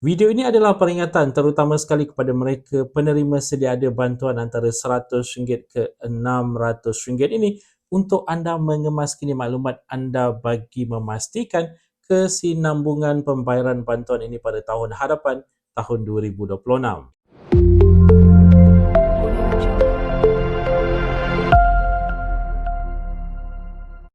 Video ini adalah peringatan terutama sekali kepada mereka penerima sedia ada bantuan antara RM100 ke RM600 ini untuk anda mengemas kini maklumat anda bagi memastikan kesinambungan pembayaran bantuan ini pada tahun hadapan tahun 2026.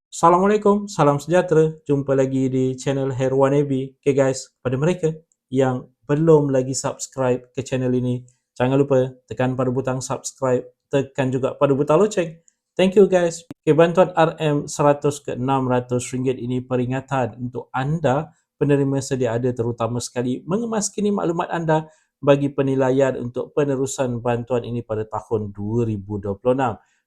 Assalamualaikum, salam sejahtera. Jumpa lagi di channel Herwan Ebi. Okay guys, pada mereka yang belum lagi subscribe ke channel ini, jangan lupa tekan pada butang subscribe, tekan juga pada butang loceng. Thank you guys. Okay, bantuan RM 100 ke 600 ringgit ini peringatan untuk anda penerima sedia ada terutama sekali mengemaskini maklumat anda bagi penilaian untuk penerusan bantuan ini pada tahun 2026.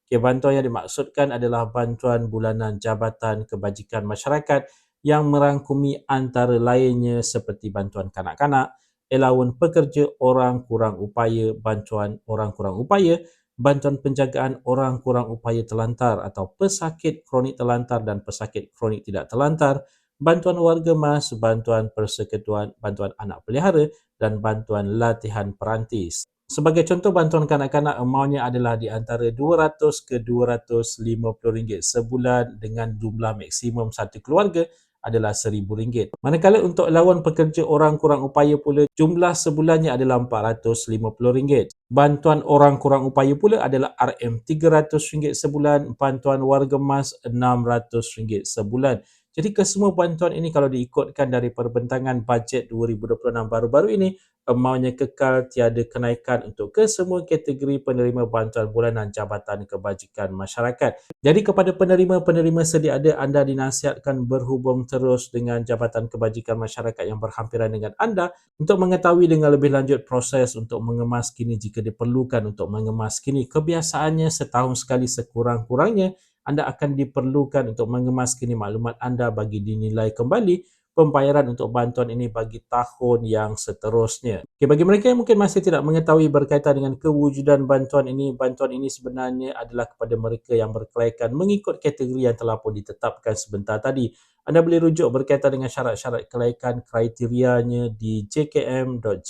Okay, bantuan yang dimaksudkan adalah bantuan bulanan Jabatan Kebajikan Masyarakat yang merangkumi antara lainnya seperti bantuan kanak-kanak, elawan pekerja orang kurang upaya, bantuan orang kurang upaya, bantuan penjagaan orang kurang upaya telantar atau pesakit kronik telantar dan pesakit kronik tidak telantar, bantuan warga mas, bantuan persekutuan, bantuan anak pelihara dan bantuan latihan perantis. Sebagai contoh bantuan kanak-kanak amountnya adalah di antara 200 ke 250 ringgit sebulan dengan jumlah maksimum satu keluarga adalah RM1,000. Manakala untuk lawan pekerja orang kurang upaya pula, jumlah sebulannya adalah RM450. Bantuan orang kurang upaya pula adalah RM300 sebulan, bantuan warga emas RM600 sebulan. Jadi kesemua bantuan ini kalau diikutkan dari perbentangan bajet 2026 baru-baru ini, amountnya kekal tiada kenaikan untuk kesemua kategori penerima bantuan bulanan Jabatan Kebajikan Masyarakat. Jadi kepada penerima-penerima sedia ada, anda dinasihatkan berhubung terus dengan Jabatan Kebajikan Masyarakat yang berhampiran dengan anda untuk mengetahui dengan lebih lanjut proses untuk mengemas kini jika diperlukan untuk mengemas kini. Kebiasaannya setahun sekali sekurang-kurangnya anda akan diperlukan untuk mengemas kini maklumat anda bagi dinilai kembali pembayaran untuk bantuan ini bagi tahun yang seterusnya. Okay, bagi mereka yang mungkin masih tidak mengetahui berkaitan dengan kewujudan bantuan ini, bantuan ini sebenarnya adalah kepada mereka yang berkelaikan mengikut kategori yang telah pun ditetapkan sebentar tadi. Anda boleh rujuk berkaitan dengan syarat-syarat kelaikan kriterianya di jkm.gov.my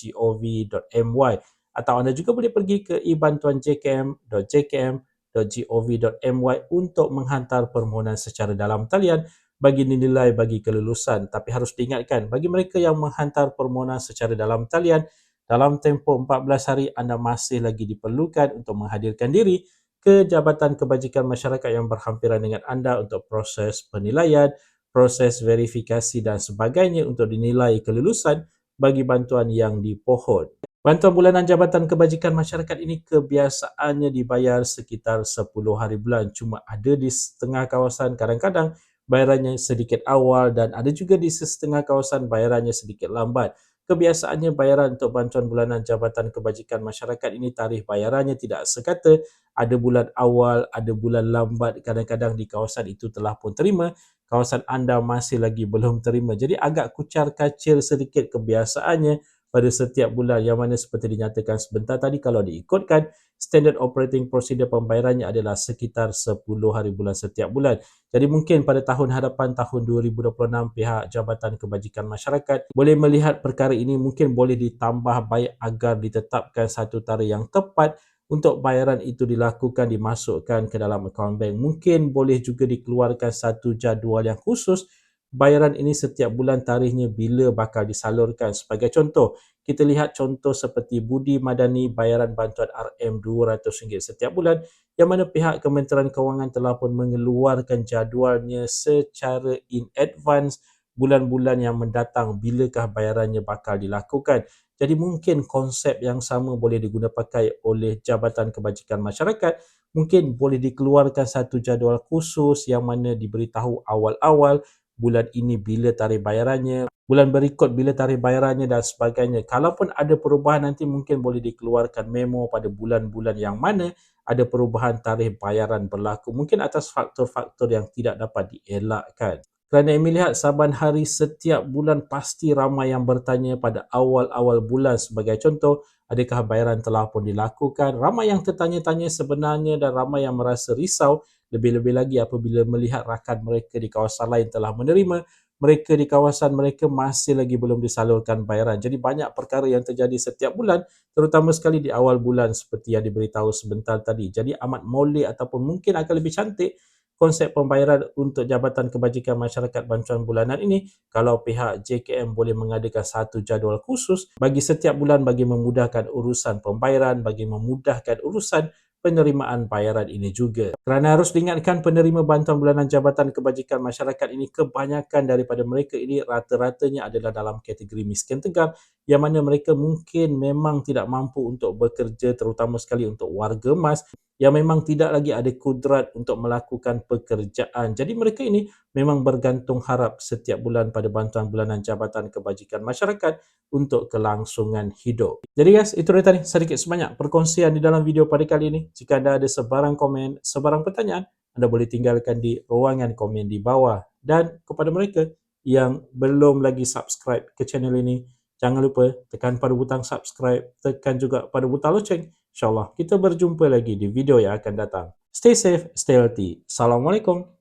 atau anda juga boleh pergi ke e-bantuan jkm.jkm.gov.my untuk menghantar permohonan secara dalam talian bagi dinilai bagi kelulusan tapi harus diingatkan bagi mereka yang menghantar permohonan secara dalam talian dalam tempoh 14 hari anda masih lagi diperlukan untuk menghadirkan diri ke Jabatan Kebajikan Masyarakat yang berhampiran dengan anda untuk proses penilaian, proses verifikasi dan sebagainya untuk dinilai kelulusan bagi bantuan yang dipohon. Bantuan bulanan Jabatan Kebajikan Masyarakat ini kebiasaannya dibayar sekitar 10 hari bulan cuma ada di setengah kawasan kadang-kadang bayarannya sedikit awal dan ada juga di setengah kawasan bayarannya sedikit lambat. Kebiasaannya bayaran untuk bantuan bulanan Jabatan Kebajikan Masyarakat ini tarikh bayarannya tidak sekata ada bulan awal, ada bulan lambat, kadang-kadang di kawasan itu telah pun terima, kawasan anda masih lagi belum terima. Jadi agak kucar kacir sedikit kebiasaannya pada setiap bulan yang mana seperti dinyatakan sebentar tadi kalau diikutkan standard operating procedure pembayarannya adalah sekitar 10 hari bulan setiap bulan. Jadi mungkin pada tahun hadapan tahun 2026 pihak Jabatan Kebajikan Masyarakat boleh melihat perkara ini mungkin boleh ditambah baik agar ditetapkan satu tarikh yang tepat untuk bayaran itu dilakukan dimasukkan ke dalam akaun bank. Mungkin boleh juga dikeluarkan satu jadual yang khusus bayaran ini setiap bulan tarikhnya bila bakal disalurkan. Sebagai contoh, kita lihat contoh seperti Budi Madani bayaran bantuan RM200 setiap bulan yang mana pihak Kementerian Kewangan telah pun mengeluarkan jadualnya secara in advance bulan-bulan yang mendatang bilakah bayarannya bakal dilakukan. Jadi mungkin konsep yang sama boleh digunakan pakai oleh Jabatan Kebajikan Masyarakat. Mungkin boleh dikeluarkan satu jadual khusus yang mana diberitahu awal-awal bulan ini bila tarikh bayarannya, bulan berikut bila tarikh bayarannya dan sebagainya. Kalaupun ada perubahan nanti mungkin boleh dikeluarkan memo pada bulan-bulan yang mana ada perubahan tarikh bayaran berlaku. Mungkin atas faktor-faktor yang tidak dapat dielakkan. Kerana Amy lihat saban hari setiap bulan pasti ramai yang bertanya pada awal-awal bulan sebagai contoh adakah bayaran telah pun dilakukan. Ramai yang tertanya-tanya sebenarnya dan ramai yang merasa risau lebih-lebih lagi apabila melihat rakan mereka di kawasan lain telah menerima mereka di kawasan mereka masih lagi belum disalurkan bayaran. Jadi banyak perkara yang terjadi setiap bulan terutama sekali di awal bulan seperti yang diberitahu sebentar tadi. Jadi amat molek ataupun mungkin akan lebih cantik konsep pembayaran untuk Jabatan Kebajikan Masyarakat Bantuan Bulanan ini kalau pihak JKM boleh mengadakan satu jadual khusus bagi setiap bulan bagi memudahkan urusan pembayaran, bagi memudahkan urusan penerimaan bayaran ini juga. Kerana harus diingatkan penerima bantuan bulanan Jabatan Kebajikan Masyarakat ini kebanyakan daripada mereka ini rata-ratanya adalah dalam kategori miskin tegar yang mana mereka mungkin memang tidak mampu untuk bekerja terutama sekali untuk warga emas yang memang tidak lagi ada kudrat untuk melakukan pekerjaan. Jadi mereka ini memang bergantung harap setiap bulan pada bantuan bulanan Jabatan Kebajikan Masyarakat untuk kelangsungan hidup. Jadi guys, itu dia tadi sedikit sebanyak perkongsian di dalam video pada kali ini. Jika anda ada sebarang komen, sebarang pertanyaan, anda boleh tinggalkan di ruangan komen di bawah. Dan kepada mereka yang belum lagi subscribe ke channel ini, jangan lupa tekan pada butang subscribe, tekan juga pada butang loceng InsyaAllah kita berjumpa lagi di video yang akan datang. Stay safe, stay healthy. Assalamualaikum.